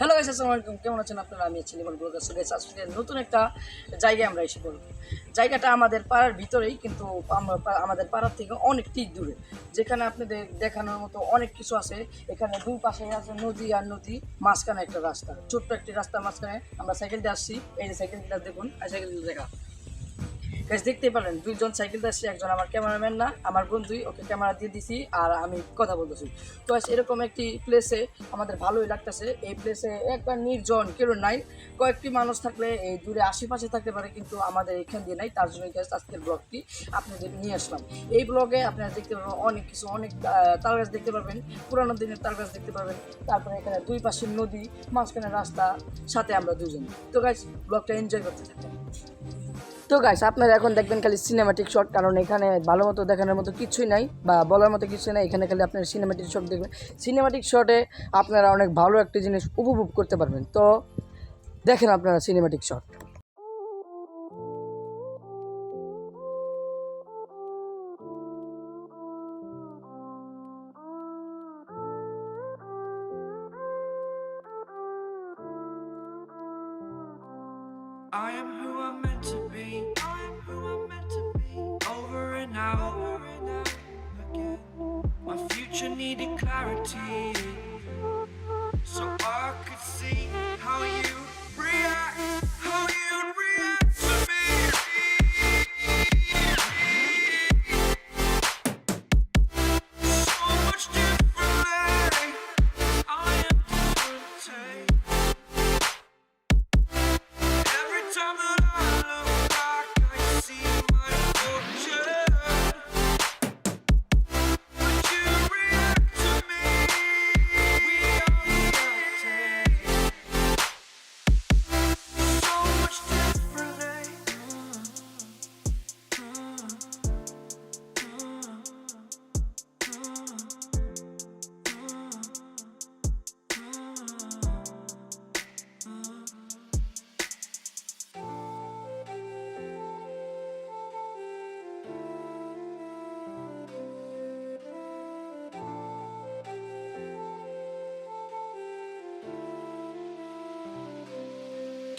Hello guys আসসালামু আলাইকুম। কেমন আছেন আপনারা? আমি আছি নিবল ব্লগার সো আজকে নতুন একটা জায়গায় আমরা এসে পড়ব। জায়গাটা আমাদের পাড়ার ভিতরেই, কিন্তু আমাদের পাড়ার থেকে অনেকটি দূরে। যেখানে আপনাদের দেখানোর মতো অনেক কিছু আছে। এখানে দুই পাশে আছে নদী আর নদী, মাঝখানে একটা রাস্তা। ছোট্ট একটি রাস্তার মাঝখানে আমরা সাইকেল দিয়ে আসছি। এই যে সাইকেলটা দেখুন আর সাইকেল দেখা। গাছ দেখতেই পারলেন দুইজন সাইকেল আসছে একজন আমার ক্যামেরাম্যান না, আমার বন্ধুই ওকে ক্যামেরা দিয়ে দিছি আর আমি কথা বলতেছি। তো এরকম একটি প্লেসে আমাদের ভালোই লাগতেছে। এই প্লেসে একবার নির্জন, কেউ নাই। কয়েকটি মানুষ থাকলে এই দূরে আশেপাশে থাকতে পারে, কিন্তু আমাদের এখান দিয়ে নাই। তার জন্য গাছ আজকের ব্লগটি আপনাদের নিয়ে আসলাম। এই ব্লগে আপনারা দেখতে পারবেন অনেক কিছু, অনেক তাল গাছ দেখতে পারবেন, পুরানো দিনের তাল গাছ দেখতে পারবেন। তারপরে এখানে দুই পাশে নদী, মাঝখানে রাস্তা, সাথে আমরা দুজন। তো গাছ ব্লগটা এনজয় করতে থাকবেন তো গাইস আপনারা এখন দেখবেন খালি সিনেমাটিক শট কারণ এখানে ভালো মতো দেখানোর মতো কিছুই নাই বা বলার মতো কিছুই নাই। এখানে খালি আপনারা সিনেমাটিক শট দেখবেন। সিনেমাটিক শটে আপনারা অনেক ভালো একটা জিনিস উপভোগ করতে পারবেন। তো দেখেন আপনারা cinematic shot I am who I'm meant to be. I am who I'm meant to be. Over and out. Over and out again. My future needed clarity. So I could see how you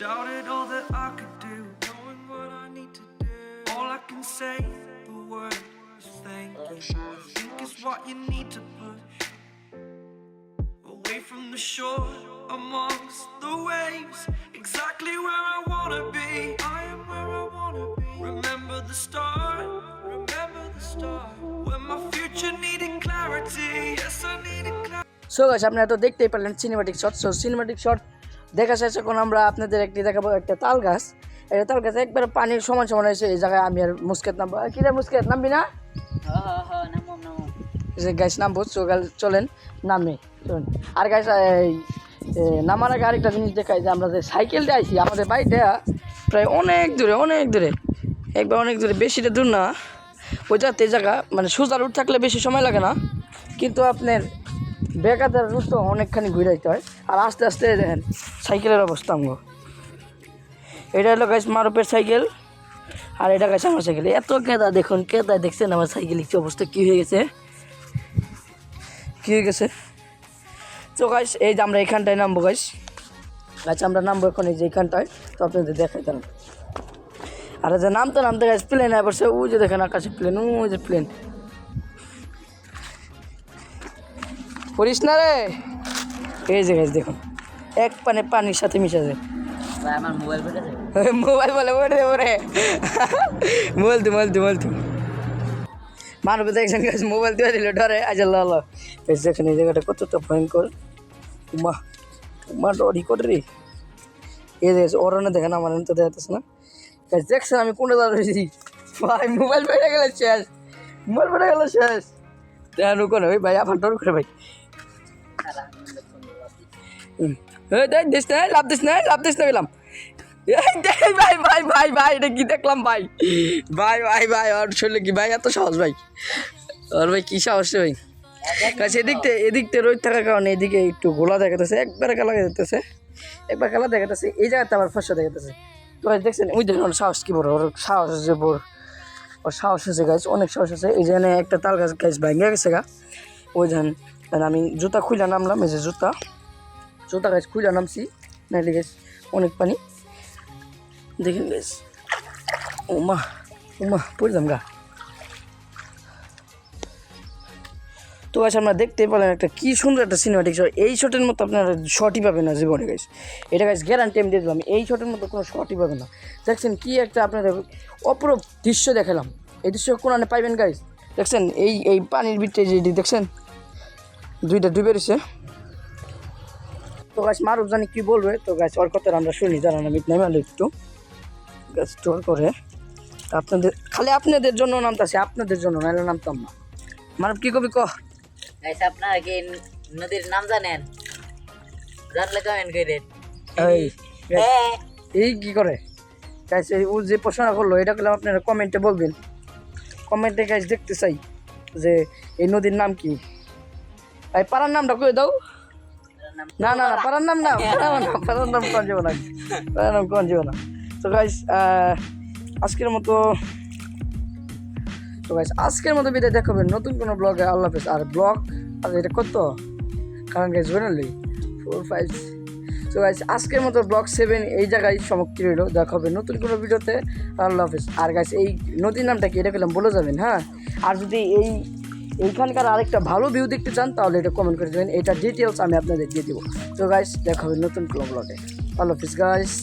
Doubted all that I could do, knowing what I need to do. All I can say, the word is thank you. I think it's what you need to push away from the shore, amongst the waves. Exactly where I wanna be. I am where I wanna be. Remember the start, remember the start. When my future needed clarity. Yes, I needed clarity. So গাছ আপনারা তো দেখতেই পারলেন cinematic shot so cinematic shot দেখা শেষ এখন আমরা আপনাদের একটি দেখাবো একটা তাল গাছ। একটা তাল গাছ একবার পানির সমান সমান হয়েছে, এই জায়গায় আমি আর মুস্কেত নামবো। কি রে মুস্কেত, নামবি না? যে গাছ নামবো চলেন, নামে, চলেন। আর গাছ নামার আগে আরেকটা জিনিস দেখাই, যে আমরা যে সাইকেলটা আইছি, আমাদের বাড়িটা প্রায় অনেক দূরে অনেক দূরে, একবার অনেক দূরে, বেশিটা দূর না। ওই যাতে জায়গা মানে সোজা রুট থাকলে বেশি সময় লাগে না। কিন্তু আপনার বেকাতের রুট তো অনেকখানি ঘুরাইতে হয়। আর আস্তে আস্তে দেখেন, সাইকেলের অবস্থা আমগো। এটা হলো গাছ মারুপের সাইকেল, আর এটা গাছ আমার সাইকেল। এত কেদা দেখুন কেদা দেখছেন আমার সাইকেল কি অবস্থা, কী হয়ে গেছে? কী হয়ে গেছে? তো গাইস, এই যে আমরা এখানটায় নামবো গাইস। আচ্ছা আমরা নামবো এখন এই যে এখানটায়, তো আপনাদের দেখাই দিলাম আর যে নামতে নামতে গাছ প্লেন সে ওই যে দেখেন আকাশে প্লেন ওই যে প্লেন করিস না রে? এই যে গাছ দেখুন এক পানে পানির সাথে মিশে যায়। মোবাইল বলে ওরে ওরে। মোবাইল তু মোবাইল তু মোবাইল তু মানব দেখছেন গাছ মোবাইল দিয়ে দিল ডরে আজ ল ল এই জায়গাটা কতটা ভয়ঙ্কর। মা মা ডরি করে রে। এই দেখছে না দেখেন আমার তো দেখাতেছে না। গাছ দেখছেন আমি কোনটা দাঁড়িয়েছি ভাই মোবাইল পেটে গেলে শেষ। মোবাইল পেটে গেলে শেষ। দেখেন ওখানে ওই ভাই আবার ডর করে ভাই। না না ভাই ভাই ভাই ভাই, এটা কি দেখলাম, ভাই? ভাই ভাই ভাই কি, ভাই, এত ভাই? ওর ভাই সাহস ভাই? রোদ থাকার কারণে এদিকে একটু গোলা দেখাতেছে, একবারে কালা দেখাতেছে, একবার কালা দেখাতেছে, এই জায়গাতে আবার ফসা দেখাতেছে। তো দেখছেন, ওই দেখুন সাহস কি বড়, ওর সাহস বড়, ওর সাহস আছে গাছ অনেক সাহস আছে এই জন্য একটা তাল গাছ গাছ ভেঙে গেছে গা। ওই ধান আমি জুতা খুলে নামলাম, এই যে জুতা। জোতা গাছ খুলে নামছি। নাইলে গেছ অনেক পানি। দেখেন গেছ ওমা ওমা পড়লাম গা। তো গাছ আপনারা দেখতে পেলেন একটা কি সুন্দর একটা সিনেমাটিক শট এই শটের মতো আপনারা শটই পাবেন না জীবনে, গাইস। এটা গাছ গ্যারান্টি আমি দিয়ে দিলাম। এই শটের মতো কোনো শটই পাবেন না। দেখছেন কী একটা আপনাদের অপরূপ দৃশ্য দেখালাম। এই দৃশ্য কোরআনে পাইবেন, গাইস। দেখছেন, এই এই পানির ভিতরে যে এটি, দেখছেন? দুইটা ডুবে রয়েছে। তো গাছ মারুফ জানি কি বলবে। তো গাছ ওর কথা আমরা শুনি জানান আমি নেমালো একটু। গাছ স্টোর করে। আপনাদের খালি আপনাদের জন্য নামতাছি আপনাদের জন্য নাহলে নামতাম না। মারুফ কি কবি কহ গাইস আপনারা কি নদীর নাম জানেন? জানলে কমেন্ট করেন এই হ্যাঁ। এই কি করে? গাইস ও যে প্রশ্নটা করল এটা করলাম আপনারা কমেন্টে বলবেন। কমেন্টে গাইস দেখতে চাই যে এই নদীর নাম কি? এই পাড়ার নামটা কয়ে দাও? না না না পাড়ার নাম না পাড়ার নাম কোন যাব না পাড়ার নাম কোন যাব না তো গাইস আজকের মতো তো গাইস আজকের মতো বিদায় দেখাবেন নতুন কোনো ব্লগে আল্লাহ হাফেজ। আর ব্লগ আর এটা কত? কারণ গাইস বেরোলি ফোর ফাইভ তো গাইস আজকের মতো ব্লগ সেভেন এই জায়গায় সমাপ্তি রইল। দেখা হবে নতুন কোনো ভিডিওতে আল্লাহ হাফেজ। আর গাইস এই নদীর নামটা কি? এটা পেলাম বলে যাবেন হ্যাঁ? আর যদি এই এইখানকার আরেকটা ভালো ভিউ দেখতে চান, তাহলে এটা কমেন্ট করে দেবেন। এটা ডিটেলস আমি আপনাদের দিয়ে দেবো। তো গাইস দেখা হবে নতুন কোনো ব্লগে আল্লাহ হাফিজ গাইস